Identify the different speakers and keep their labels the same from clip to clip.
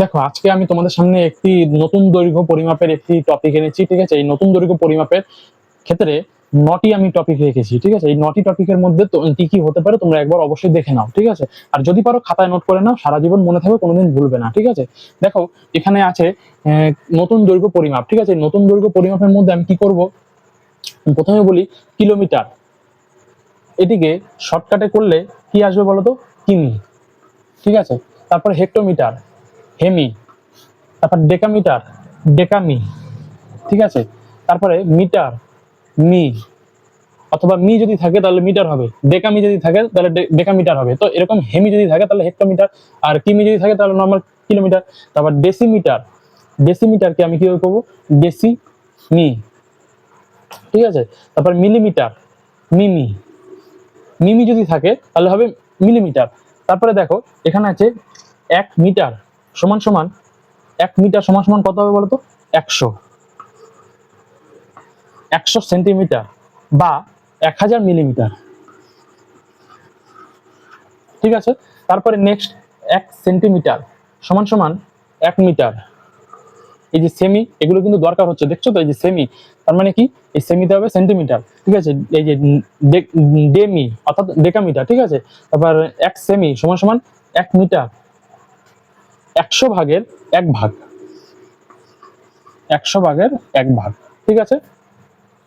Speaker 1: দেখো, আজকে আমি তোমাদের সামনে একটি নতুন দৈর্ঘ্য পরিমাপের একটি টপিক এনেছি, ঠিক আছে? এই নতুন দৈর্ঘ্য পরিমাপের ক্ষেত্রে নটি আমি টপিক রেখেছি, ঠিক আছে? এই নটি টপিকের মধ্যে কি কি হতে পারে তোমরা একবার অবশ্যই দেখে নাও, ঠিক আছে? আর যদি পারো খাতায় নোট করে নাও, সারা জীবন মনে থাকবে, কোনোদিন ভুলবে না, ঠিক আছে? দেখো, এখানে আছে নতুন দৈর্ঘ্য পরিমাপ, ঠিক আছে? নতুন দৈর্ঘ্য পরিমাপের মধ্যে আমি কি করব? প্রথমে বলি কিলোমিটার এটিকে শর্টকাটে করলে কি আসবে বলো তো কিমি, ঠিক আছে? তারপর হেক্টোমিটার হেমি, তারপর ডেকামিটার, ডেকামি, ঠিক আছে? তারপরে মিটার, মি, অথবা মি যদি থাকে তাহলে মিটার হবে, ডেকামি যদি থাকে তাহলে ডেকামিটার হবে। তো এরকম হেমি যদি থাকে তাহলে হেক্টোমিটার, আর কিমি যদি থাকে তাহলে নর্মাল কিলোমিটার। তারপর ডেসিমিটার, ডেসিমিটারকে আমি কি করব? ডেসি মি ঠিক আছে? তারপর মিলিমিটার, মিমি মিমি যদি থাকে তাহলে হবে মিলিমিটার। তারপরে দেখো, এখানে আছে এক মিটার সমান সমান এক মিটার সমান সমান কত হবে বলতো? একশো। একশো সেন্টিমিটার বা এক হাজার মিলিমিটার। ঠিক আছে? তারপরে নেক্সট এক সেন্টিমিটার সমান সমান এক মিটার। এই যে সেমি এগুলো কিন্তু দরকার হচ্ছে, দেখছ তো? এই যে সেমি তার মানে কি? এই সেমিতে হবে সেন্টিমিটার। ঠিক আছে? এই যে ডেমি অর্থাৎ ডেকামিটার ঠিক আছে? তারপর এক সেমি সমান সমান এক মিটার। একশো ভাগের এক ভাগ। একশো ভাগের এক ভাগ, ঠিক আছে?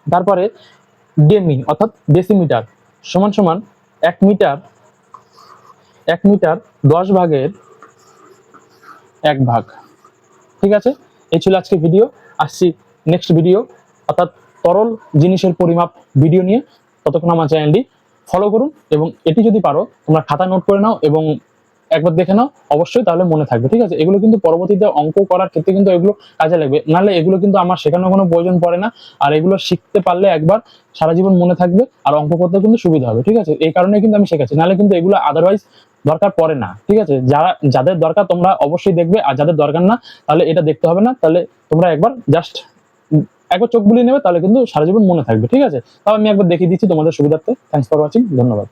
Speaker 1: তারপরে ডেমি অর্থাৎ ডেসিমিটার সমান সমান এক মিটার এক মিটার দশ ভাগের এক ভাগ, ঠিক আছে? এই ছিল আজকে ভিডিও আসছি নেক্সট ভিডিও অর্থাৎ তরল জিনিসের পরিমাপ ভিডিও নিয়ে। ততক্ষণ আমার চ্যানেলটি ফলো করুন এবং এটি যদি পারো, তোমরা খাতা নোট করে নাও এবং একবার দেখে নাও, অবশ্যই তাহলে মনে থাকবে, ঠিক আছে? এগুলো কিন্তু পরবর্তীতে অঙ্ক করার ক্ষেত্রে কিন্তু এগুলো কাজে লাগবে। নাহলে এগুলো কিন্তু আমার শেখানোর কোনো প্রয়োজন পড়ে না, আর এগুলো শিখতে পারলে একবার সারা জীবন মনে থাকবে, আর অঙ্ক করতে কিন্তু সুবিধা হবে, ঠিক আছে? এই কারণে কিন্তু আমি শেখাচ্ছি, নাহলে কিন্তু এগুলো আদারওয়াইজ দরকার পড়ে না, ঠিক আছে? যারা, যাদের দরকার তোমরা অবশ্যই দেখবে, আর যাদের দরকার না, তাহলে এটা দেখতে হবে না, তাহলে তোমরা একবার জাস্ট একবার চোখ বুলিয়ে নেবে, তাহলে কিন্তু সারা জীবন মনে থাকবে, ঠিক আছে? তাহলে আমি একবার দেখিয়ে দিচ্ছি তোমাদের সুবিধার্থে। থ্যাংকস ফর ওয়াচিং ধন্যবাদ।